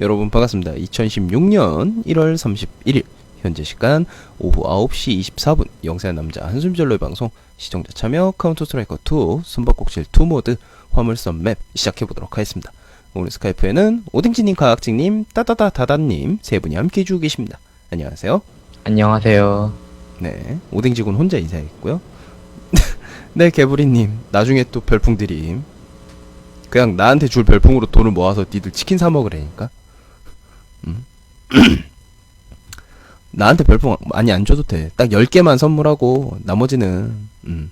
여러분 반갑습니다. 2016년 1월 31일 현재 시간 오후 9시 24분 영세한 남자 한숨 절로의 방송 시청자 참여 카운터 스트라이커 2 숨바꼭질 2 모드 화물선 맵 시작해 보도록 하겠습니다. 오늘 스카이프에는 오뎅지님, 가학직님, 따다다 다다님 세 분이 함께 해주고 계십니다. 안녕하세요. 안녕하세요. 네, 오뎅지군 혼자 인사했고요. 네, 개구리님 나중에 또 별풍 드림. 그냥 나한테 줄 별풍으로 돈을 모아서 니들 치킨 사 먹으라니까. 음. 나한테 별풍 많이 안 줘도 돼. 딱 10개만 선물하고 나머지는 음.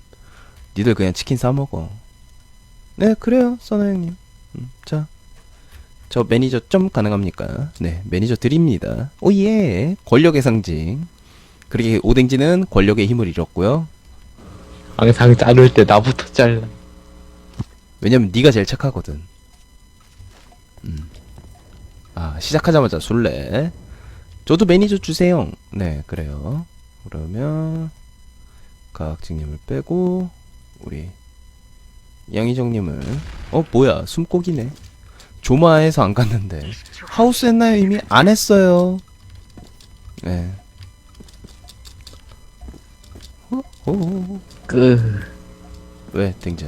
니들 그냥 치킨 사 먹어. 네, 그래요. 써나 형님. 음, 자. 저 매니저 좀 가능합니까? 네, 매니저 드립니다. 오 예. 권력의 상징. 그렇게 오뎅지는 권력의 힘을 잃었고요. 항상 자를 때 나부터 잘라. 왜냐면 네가 제일 착하거든. 음. 아 시작하자마자 술래. 저도 매니저 주세요. 네 그래요. 그러면 가학직님을 빼고 우리 양희정님을 어 뭐야 숨고기네. 조마해서 안 갔는데 하우스 했나요 이미 안 했어요. 네. 어? 어? 끄. 왜 댕자?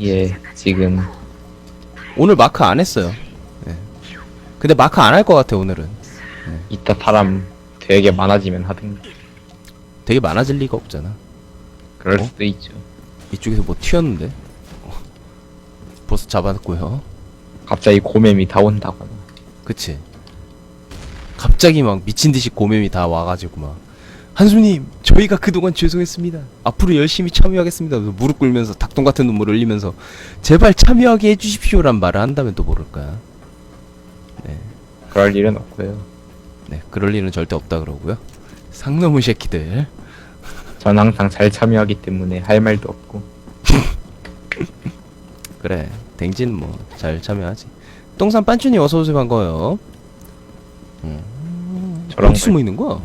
예, 지금 오늘 마크 안 했어요. 네. 근데 마크 안 할 것 같아 오늘은. 이따 사람 되게 많아지면 하든가. 되게 많아질 리가 없잖아. 그럴 어? 수도 있죠. 이쪽에서 뭐 튀었는데? 어. 벌써 잡아놨고요. 갑자기 고mem이 다 온다거나. 그치? 갑자기 막 미친 듯이 고mem이 다 와가지고 막 한수님 저희가 그동안 죄송했습니다. 앞으로 열심히 참여하겠습니다. 무릎 꿇면서 닭똥 같은 눈물 흘리면서 제발 참여하게 해주십시오란 말을 한다면 또 모를까. 그럴 일은 없고요. 네, 그럴 일은 절대 없다 그러고요. 상놈의 새끼들. 전 항상 잘 참여하기 때문에 할 말도 없고. 그래 댕진 뭐 잘 참여하지 똥산 빤쭈니 어서 오세요 반가워요 음, 저런 어디 걸- 숨어 있는 거야?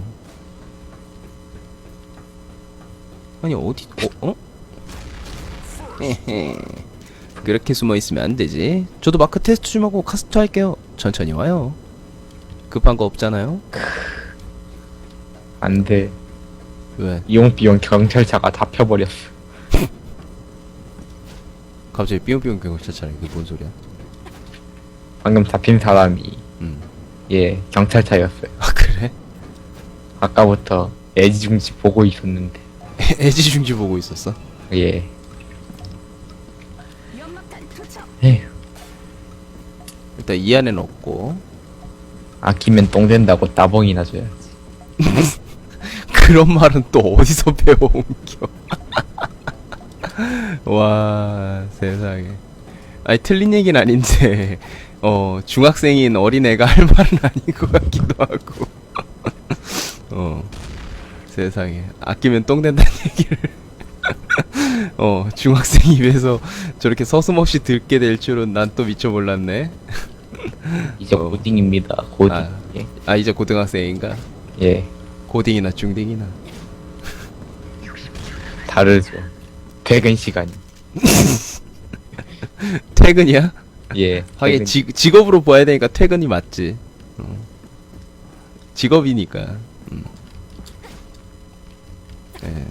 아니 어디 어? 어? 그렇게 숨어 있으면 안 되지 저도 마크 테스트 좀 하고 카스트 할게요 천천히 와요 급한 거 없잖아요 안 돼. 왜 이용 비용 경찰차가 다 펴버렸어. 갑자기 삐용삐용 경찰차래 이게 뭔 소리야 방금 잡힌 사람이 음. 예 경찰차였어요. 아 그래? 아까부터 애지중지 보고 있었는데 애지중지 보고 있었어? 예. 에휴 일단 이 안에는 없고 아끼면 똥 된다고 따봉이나 줘야지. 그런 말은 또 어디서 배워온겨? 와 세상에. 아니 틀린 얘기는 아닌데 어 중학생인 어린애가 할 말은 아닌 것 같기도 하고 어 세상에 아끼면 똥 된다는 얘기를 어 중학생 입에서 저렇게 서슴없이 듣게 될 줄은 난 또 미처 몰랐네 이제 어. 고딩입니다. 고딩. 아. 예. 아 이제 고등학생인가 예. 고딩이나 중딩이나 다르죠. 퇴근 시간이. 퇴근이야? 예. 하긴 퇴근. 직, 직업으로 봐야 되니까 퇴근이 맞지. 어. 직업이니까. 음. 예.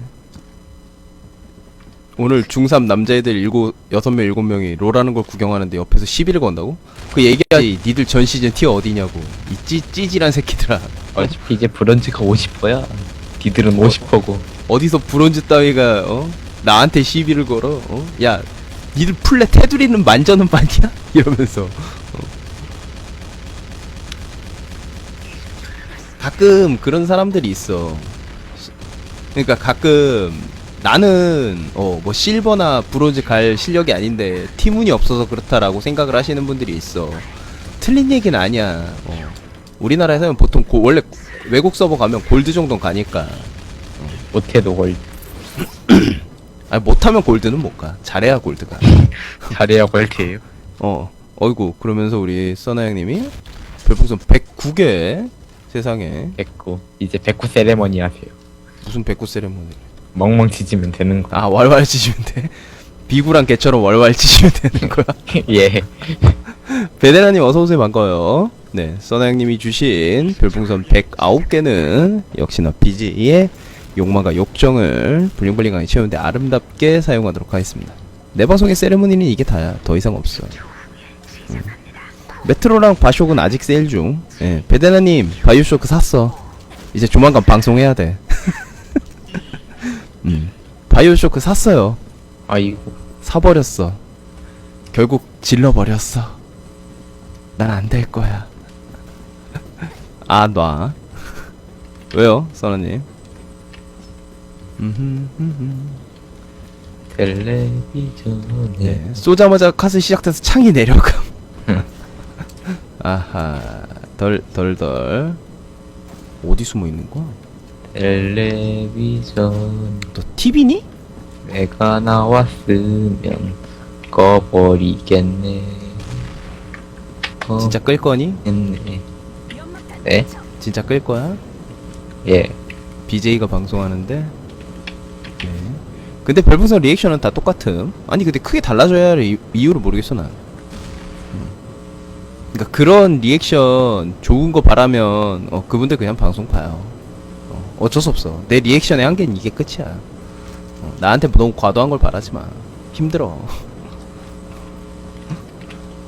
오늘 중3 남자애들 일곱 여섯 명 일곱 명이 롤하는 걸 구경하는데 옆에서 시비를 건다고? 그 얘기하지 니들 전 시즌 티어 어디냐고 이 찌, 찌질한 새끼들아 어차피 이제 브런즈가 50%야. 니들은 50%고. 어디서 브론즈 따위가 어? 나한테 시비를 걸어 어? 야 니들 플랫 테두리는 만져는 반이야? 이러면서 어. 가끔 그런 사람들이 있어 그러니까 가끔 나는 어 뭐 실버나 브론즈 갈 실력이 아닌데 팀운이 없어서 그렇다라고 생각을 하시는 분들이 있어 틀린 얘기는 아니야 어. 우리나라에서는 보통 고, 원래 외국 서버 가면 골드 정도는 가니까 못해도 걸 아니 못하면 골드는 못 가. 잘해야 골드가. 잘해야 걸테예요. 어. 어이구 그러면서 우리 써나 형님이 별풍선 109개 세상에 됐고 이제 백구 세레머니 하세요. 무슨 109 세레모니. 멍멍 치지면 되는 거. 아 왈왈 치시면 돼. 비구랑 개처럼 왈왈 치시면 되는 거야. 예. 베데라님 어서 오세요 반가워요. 네, 써나형님이 주신 별풍선 109개는 역시나 BJ의 욕망과 욕정을 블링블링하게 채우는데 아름답게 사용하도록 하겠습니다. 내 방송의 세레모니는 이게 다야. 더 이상 없어. 음. 메트로랑 바쇼크는 아직 세일 중. 예, 베데나님 바이오쇼크 샀어. 이제 조만간 방송해야 돼. 음, 바이오쇼크 샀어요. 아이고 사버렸어. 결국 질러버렸어. 난 안 될 거야. 아, 놔. 왜요, 음흠. 텔레비전에 네, 쏘자마자 카스 시작돼서 창이 내려감. 아하, 덜, 덜, 덜. 어디 숨어 있는 거야? 텔레비전 너 TV니? 내가 나왔으면 꺼버리겠네 어, 진짜 끌 거니? 했네 네? 진짜 끌 거야? 예 BJ가 방송하는데. 네. 근데 별풍선 리액션은 다 똑같음. 아니 근데 크게 달라져야 할 이- 이유를 모르겠어 난. 음. 그러니까 그런 리액션 좋은 거 바라면 어, 그분들 그냥 방송 봐요. 어, 어쩔 수 없어. 내 리액션의 한계는 이게 끝이야. 어, 나한테 너무 과도한 걸 바라지 마. 힘들어.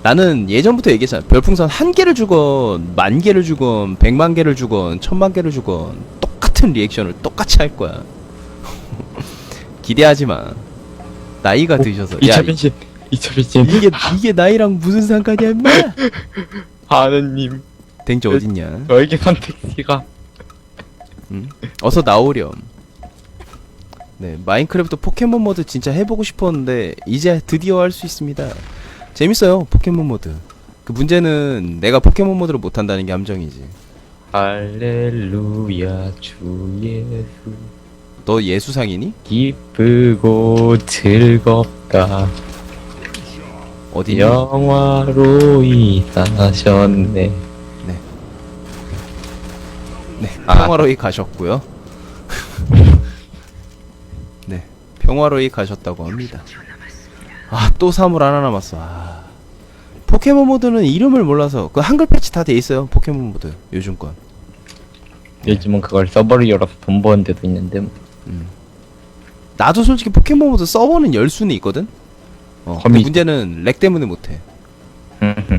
나는 예전부터 얘기했잖아. 별풍선 한 개를 주건, 만 개를 주건, 백만 개를 주건, 천만 개를 주건, 똑같은 리액션을 똑같이 할 거야. 기대하지 마. 나이가 드셔서. 야, 2차 변신 2차 변신 이게, 이게 나이랑 무슨 상관이야, 임마? 하느님 댕지 어딨냐? 저에게 선택지가 응? 어서 나오렴. 네, 마인크래프트 포켓몬 모드 진짜 해보고 싶었는데, 이제 드디어 할 수 있습니다. 재밌어요, 포켓몬 모드. 그 문제는 내가 포켓몬 모드를 못한다는 게 함정이지. 할렐루야 주 예수 너 예수상이니? 기쁘고 즐겁다 어디니? 영화로이 사셨네 네, 아. 평화로이 가셨고요. 네, 평화로이 가셨다고 합니다. 아, 또 사물 하나 남았어. 아. 포켓몬 모드는 이름을 몰라서 그 한글 패치 다 돼 있어요. 포켓몬 모드 요즘 건. 요즘은 그걸 서버를 열어서 돈 버는 데도 있는데 뭐. 나도 솔직히 포켓몬 모드 서버는 열 수는 있거든. 어, 근데 문제는 렉 때문에 못 해. 흠흠.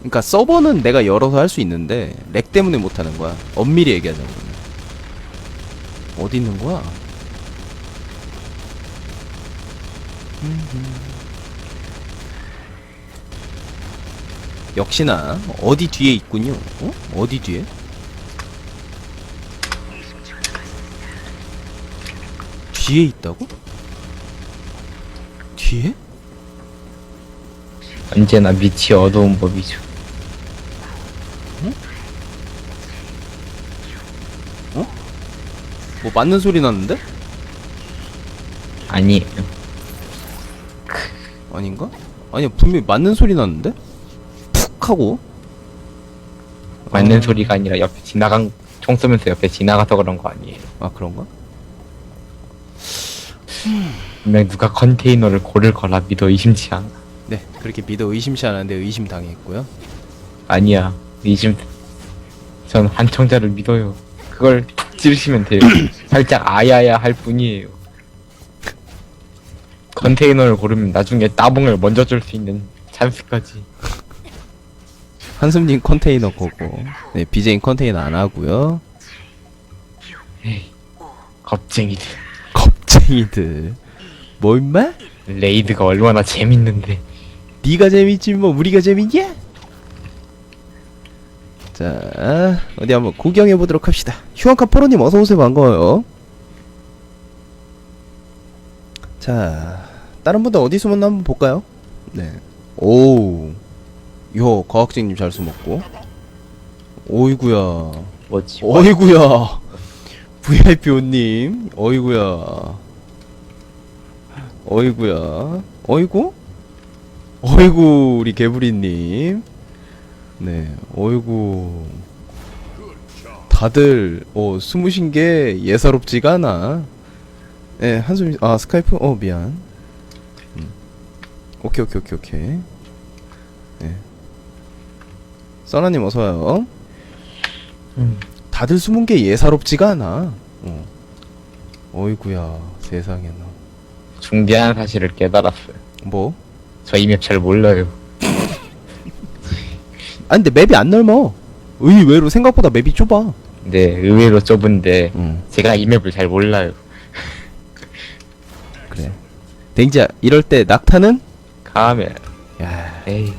그러니까 서버는 내가 열어서 할 수 있는데 렉 때문에 못 하는 거야. 엄밀히 얘기하자면. 어디 있는 거야? 역시나 어디 뒤에 있군요. 어? 어디 뒤에? 뒤에 있다고? 뒤에? 언제나 밑이 어두운 법이죠 뭐 맞는 소리 났는데? 아니 아닌가? 아니야 분명히 맞는 소리 났는데? 푹 하고 맞는 아. 소리가 아니라 옆에 지나간 총 쏘면서 옆에 지나가서 그런 거 아니에요 아 그런가? 분명 누가 컨테이너를 고를 거라 믿어 의심치 않아 네 그렇게 믿어 의심치 않았는데 의심당했고요 아니야 의심 전 한청자를 믿어요 그걸 툭 찌르시면 돼요. 살짝 아야야 할 뿐이에요. 컨테이너를 고르면 나중에 따봉을 먼저 줄 수 있는 찬스까지. 한숨님 컨테이너 거고. 네 BJ는 컨테이너 안 하고요. 에이 겁쟁이들. 겁쟁이들. 뭐 임마? 레이드가 얼마나 재밌는데. 네가 재밌지 뭐 우리가 재밌냐? 자 어디 한번 구경해 보도록 합시다. 휴안카 포로님 어서 오세요. 반가워요. 자 다른 분들 어디 숨었나 한번 볼까요? 네. 오우. 요 과학쟁님 잘 숨었고. 오이구야. 뭐지 어이구야. VIP 옷님 어이구야. 어이구야. 어이구? 어이구 우리 개구리님 네 어이구 다들 어 숨으신 게 예사롭지가 않아 네 한숨 아 스카이프 어 미안 음. 오케이 오케이 오케이 오케이 네 써나님 어서 와요. 음. 다들 숨은 게 예사롭지가 않아. 어. 어이구야, 세상에나. 중대한 사실을 깨달았어요. 뭐? 저이 맵잘 몰라요. 아 근데 맵이 안 넓어. 의외로 생각보다 맵이 좁아. 근데 의외로 좁은데 응, 제가 이 맵을 잘 몰라요. 그래. 댕지야, 이럴 때 낙타는? 가면 야, 에이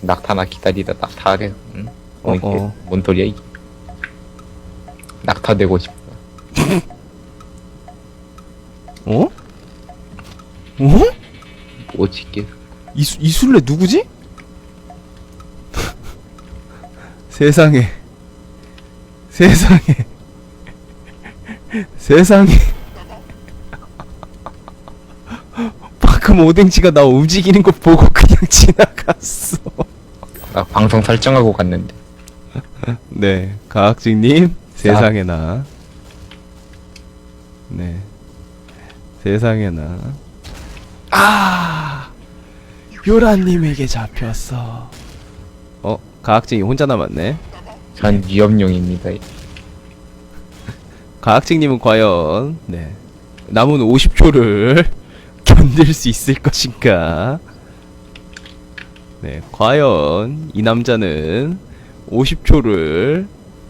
낙타나 기다리다 낙타래. 응? 어, 어, 이게 어. 뭔 소리야 이게? 낙타 되고 싶다. 어? 어? 뭐지 이게? 이, 수- 이 술래 누구지? 세상에. 세상에. 세상에. 방금 오뎅치가 나 움직이는 거 보고 그냥 지나갔어. 나 방송 설정하고 갔는데 네, 가학직님 세상에나. 네, 세상에나. 아, 요란님에게 잡혔어. 어, 가학직이 혼자 남았네. 전 위험용입니다. 가학직님은 과연 네 남은 50초를 견딜 수 있을 것인가? 네, 과연 이 남자는 50초를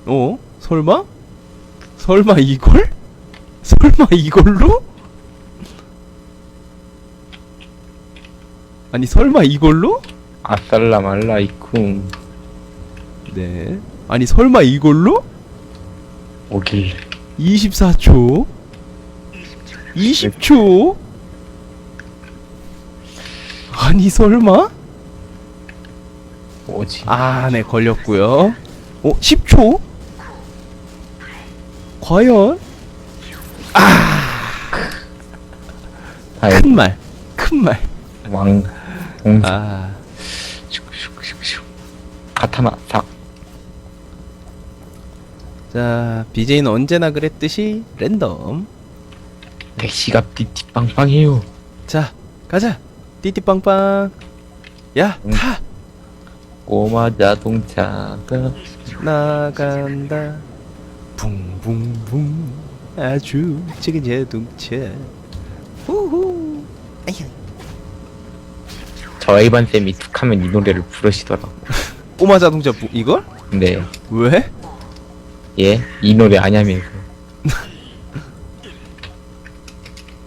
어? 설마? 설마 이걸? 설마 이걸로? 아니 설마 이걸로? 아살람 알라이쿰 네. 아니 설마 이걸로? 오길 24초 20초 아니 설마? 뭐지? 아, 네 걸렸고요. 어, 10초? 과연 아이 큰 말. 큰 말. 왕동 아. 슉슉슉슉 카타나 삭 자, BJ는 언제나 그랬듯이 랜덤. 대시가 띠띠빵빵해요. 자, 가자. 띠띠빵빵. 야, 응. 타. 꼬마 자동차가 나간다. 붕붕붕. 아주 작은 자동차. 후후. 아휴. 저 에이반 쌤이 툭하면 이 노래를 부르시더라고. 꼬마 자동차 부, 이걸? 근데 왜? 예, 이 노래 아냐면서.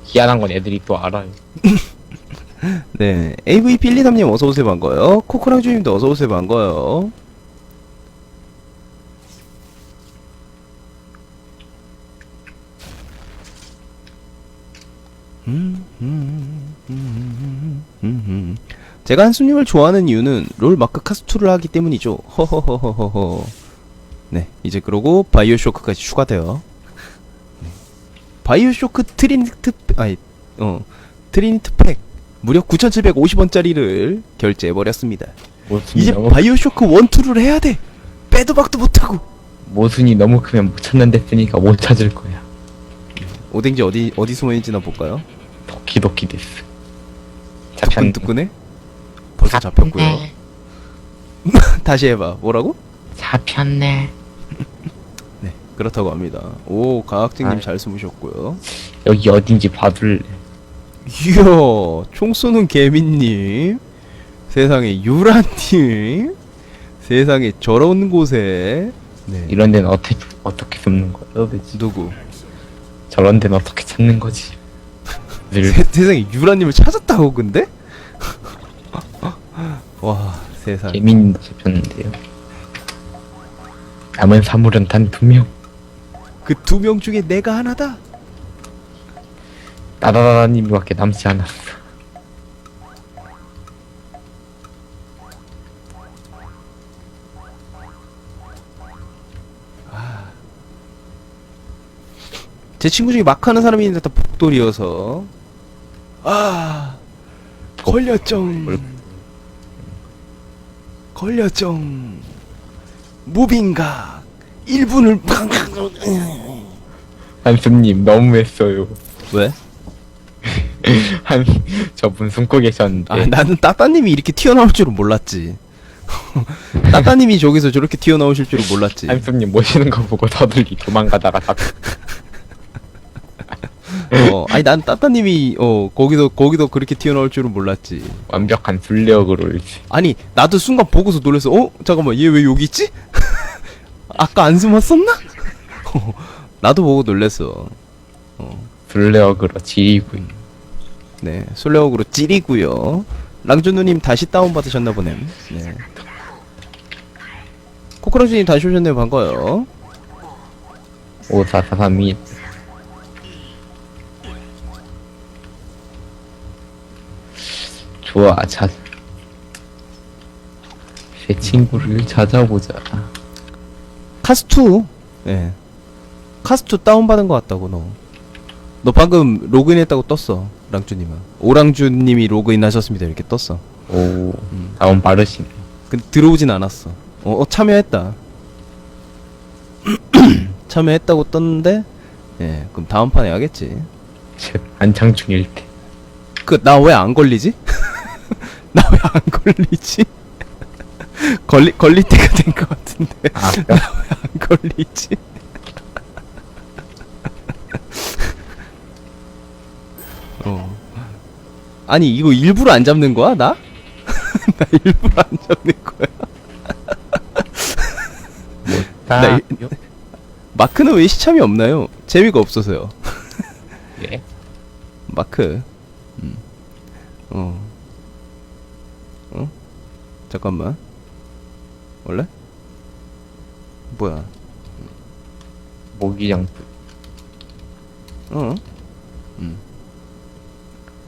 희한한 건 애들이 또 알아요. 네, AV 필리담님 어서 오세요 반가워요. 코코랑 주님도 어서 오세요 반가워요. 제가 한수님을 좋아하는 이유는 롤 마크 카스투를 하기 때문이죠. 허허허허허. 네, 이제 그러고 바이오 쇼크까지 추가돼요. 네. 바이오 쇼크 트리니트 아니 어 트리니트 팩 무려 9,750원짜리를 결제해 버렸습니다. 이제 너무 바이오 쇼크 1, 2를 해야 돼. 빼도 박도 못하고. 모순이 너무 크면 못 찾는데 쓰니까 못 찾을 거야. 오뎅지 어디 어디 숨어 있는지나 볼까요? 도키도키 데스. 뜨끈 뜨끈해. 벌써 잡혔고요. 다시 해봐. 뭐라고? 잡혔네. 네, 그렇다고 합니다. 오, 가학증님 아. 잘 숨으셨고요. 여기 어딘지 봐둘래. 이야, 총 쏘는 개미님. 세상에 유라님. 세상에 저런 곳에. 네. 이런 데는 어떻게 어떻게 숨는 거야? 도대체 누구? 저런 데는 어떻게 찾는 거지? 늘 세, 세상에 유라님을 찾았다고 근데? 와 세상 개민도 잡혔는데요. 남은 사물은 단 두 명. 그 두 명 중에 내가 하나다. 따다다다님밖에 남지 않았어. 제 친구 중에 막 하는 사람이 있는데 다 복돌이어서. 아. 걸렸정. 뭘- 걸렸정 무빙각 1분을 한숨님 너무했어요. 왜? 한 저분 숨고 계셨는데 아 나는 따따님이 이렇게 튀어나올 줄은 몰랐지 따따님이 저기서 저렇게 튀어나오실 줄은 몰랐지. 한숨님 모시는 거 보고 더들이 도망가다가 다 어, 아니 난 따따님이 어 거기서 거기서 그렇게 튀어나올 줄은 몰랐지. 완벽한 블레어그로 이제 아니 나도 순간 보고서 놀랐어. 어 잠깐만 얘 왜 여기 있지? 아까 안 숨었었나? 어, 나도 보고 놀랬어. 블레어그로 지리고 네 솔레옥으로 찌리고요. 랑준 누님 다시 다운 받으셨나 보네. 네. 코크랑준님 다시 오셨네요. 반가워요. 5443이 좋아 자. 제 친구를 찾아보자 카스투. 예. 카스투 다운 받은 것 같다고 너. 너 방금 로그인했다고 떴어. 랑준님은. 오랑준님이 로그인하셨습니다. 이렇게 떴어. 오 다운 빠르시네 근데 들어오진 않았어. 어, 어 참여했다. 참여했다고 떴는데, 예, 그럼 다음 판에 하겠지. 제 한창 중일 때 그 나 왜 안 걸리지? 나 왜 안 걸리지? 걸리 걸릴 때가 된 것 같은데 아, 안 걸리지? 어. 아니 이거 일부러 안 잡는 거야 나? 나 일부러 안 잡는 거야. 다나 이- 마크는 왜 시참이 없나요? 재미가 없어서요. 예. 마크. 음. 어. 어? 잠깐만. 원래? 뭐야? 모기장도 어? 음.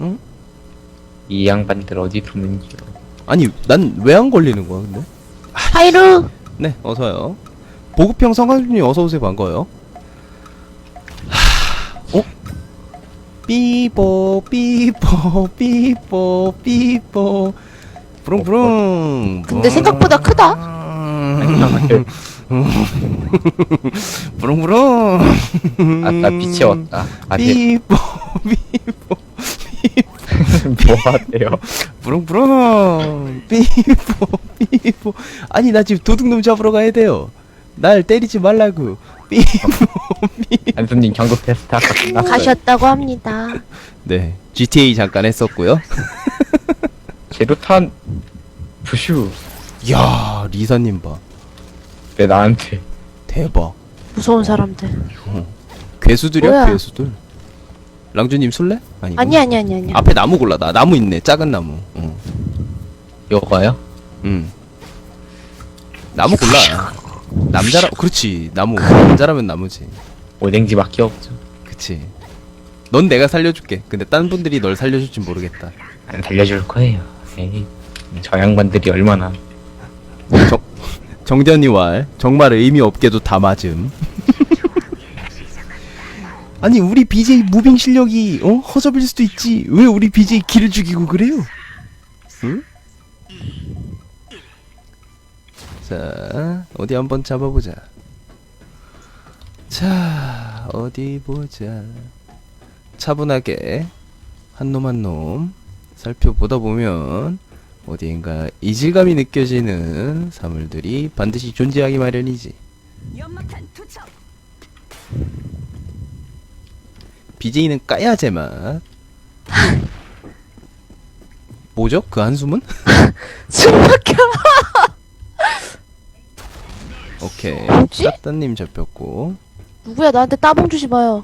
응? 이 양반들 어디 두는지요 아니, 난 왜 안 걸리는 거야, 근데? 하이루 네, 어서요. 보급형 성광준님 어서오세요, 반가워요. 하, 어? 삐뽀, 삐뽀, 삐뽀, 삐뽀. 부릉부릉. 근데 생각보다 크다. 부릉. 부릉부릉. 아따 빛이 왔다 아들 삐뽀, 삐뽀, 뭐 하세요 부릉부릉. 삐뽀, 삐뽀. 아니, 나 지금 도둑놈 잡으러 가야 돼요. 날 때리지 말라고. 삐. 한숨님 경고 테스트 아까 끝났어요 가셨다고 합니다. 네, GTA 잠깐 했었고요. 제로탄 부슈 이야, 리사님 봐. 왜 나한테 대박. 무서운 사람들. 괴수들이야, 뭐야? 괴수들. 랑주님 술래? 아니. 아니 아니 아니 아니. 앞에 나무 골라. 나 나무 있네. 작은 나무. 응. 요거요? 응. 나무 골라. 남자라. 그렇지. 나무. 남자라면 나무지. 오뎅지밖에 없죠 그치. 넌 내가 살려줄게. 근데 딴 분들이 널 살려줄지 모르겠다. 안 살려줄 거예요 에이 저 양반들이 얼마나 정, 정전이 왈. 정말 의미 없게도 다 맞음. 아니 우리 BJ 무빙 실력이 어 허접일 수도 있지 왜 우리 BJ 길을 죽이고 그래요? 응? 자 어디 한번 잡아보자. 자 어디 보자. 차분하게 한 놈 한 놈 살펴보다 보면 어디인가 이질감이 느껴지는 사물들이 반드시 존재하기 마련이지. BJ는 까야 제맛. 뭐죠? 그 한숨은? 숨 막혀. 오케이. 뭐지? 따따님 잡혔고. 누구야 나한테 따봉 주지 마요.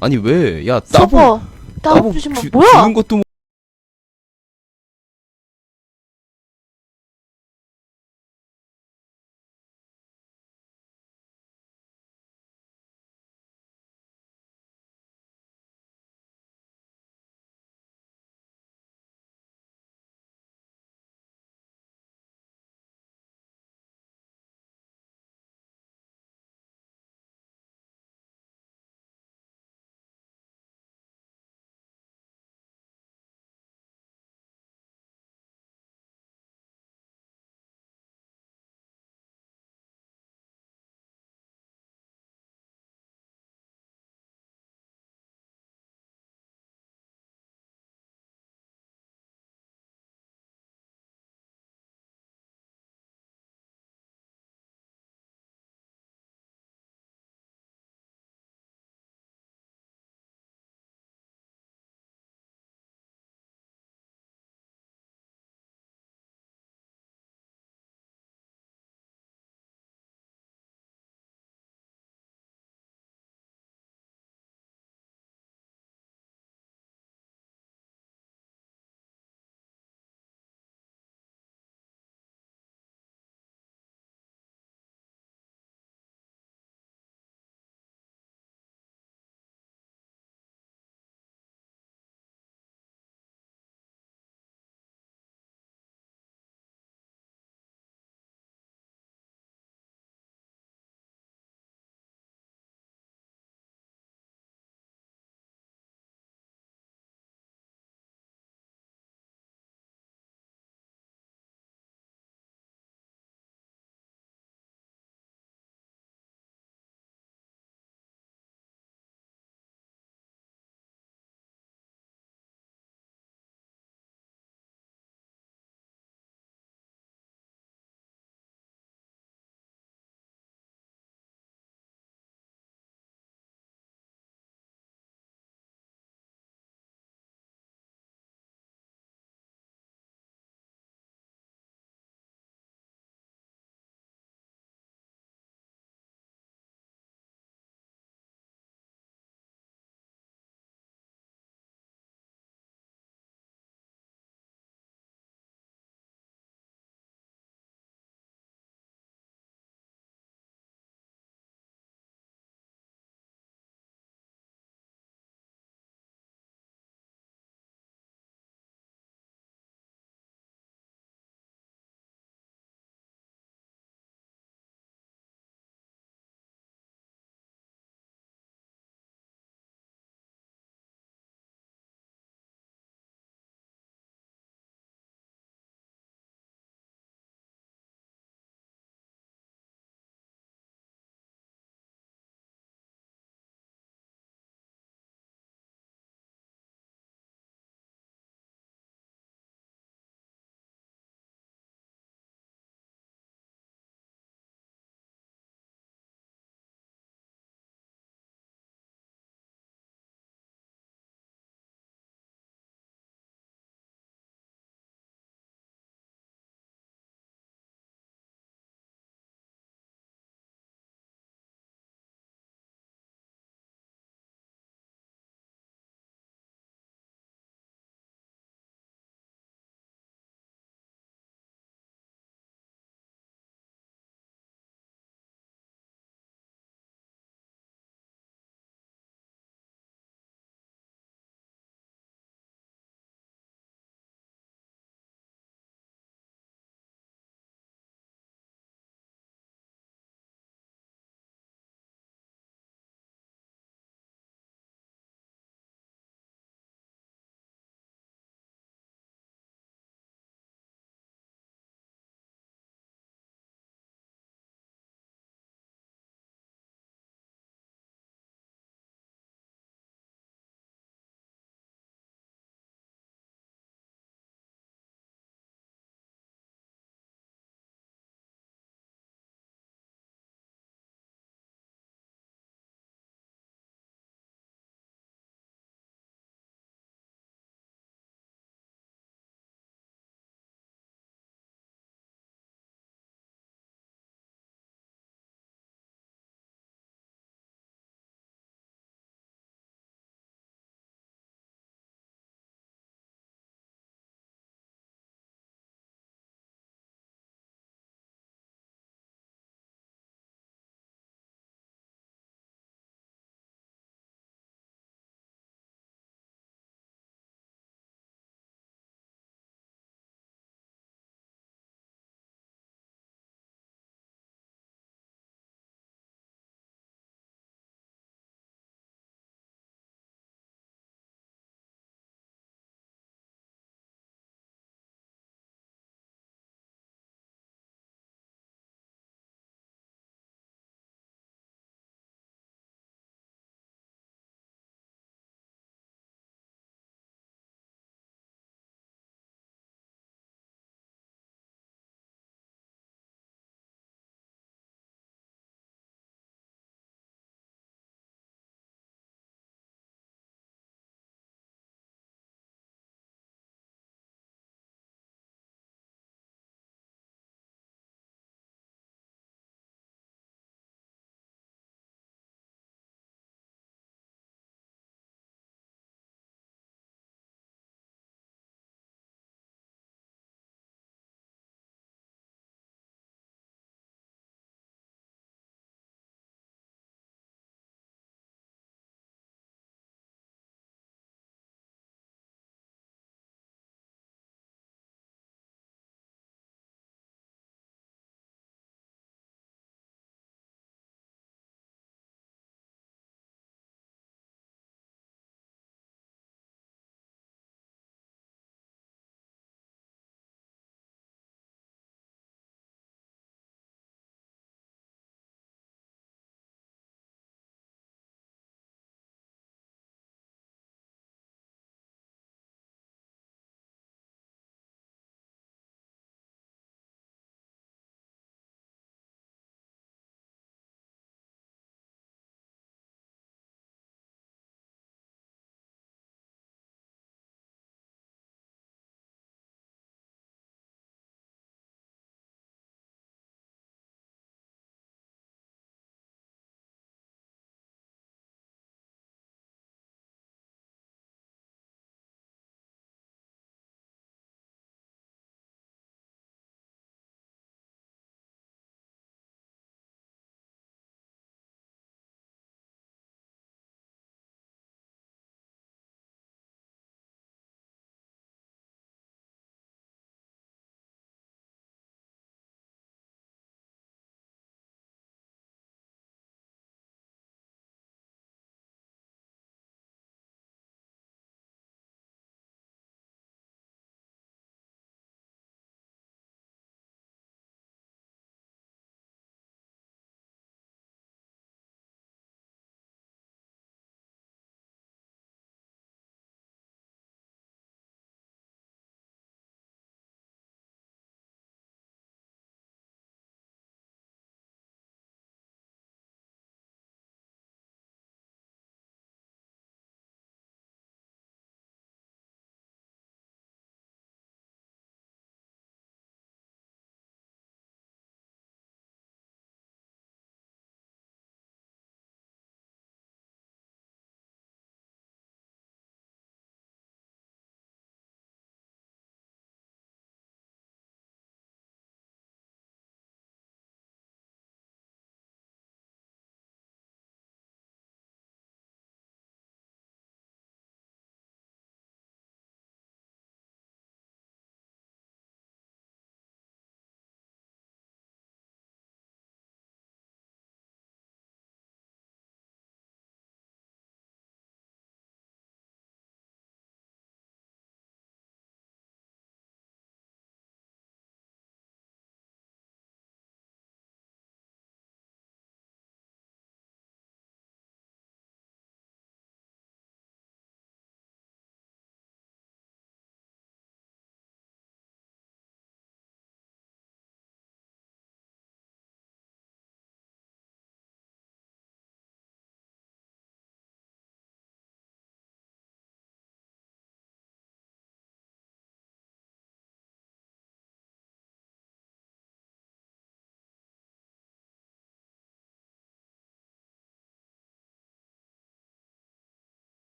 아니 왜? 야 따봉 서버 따봉 주지 마. 주- 뭐야? 주는 것도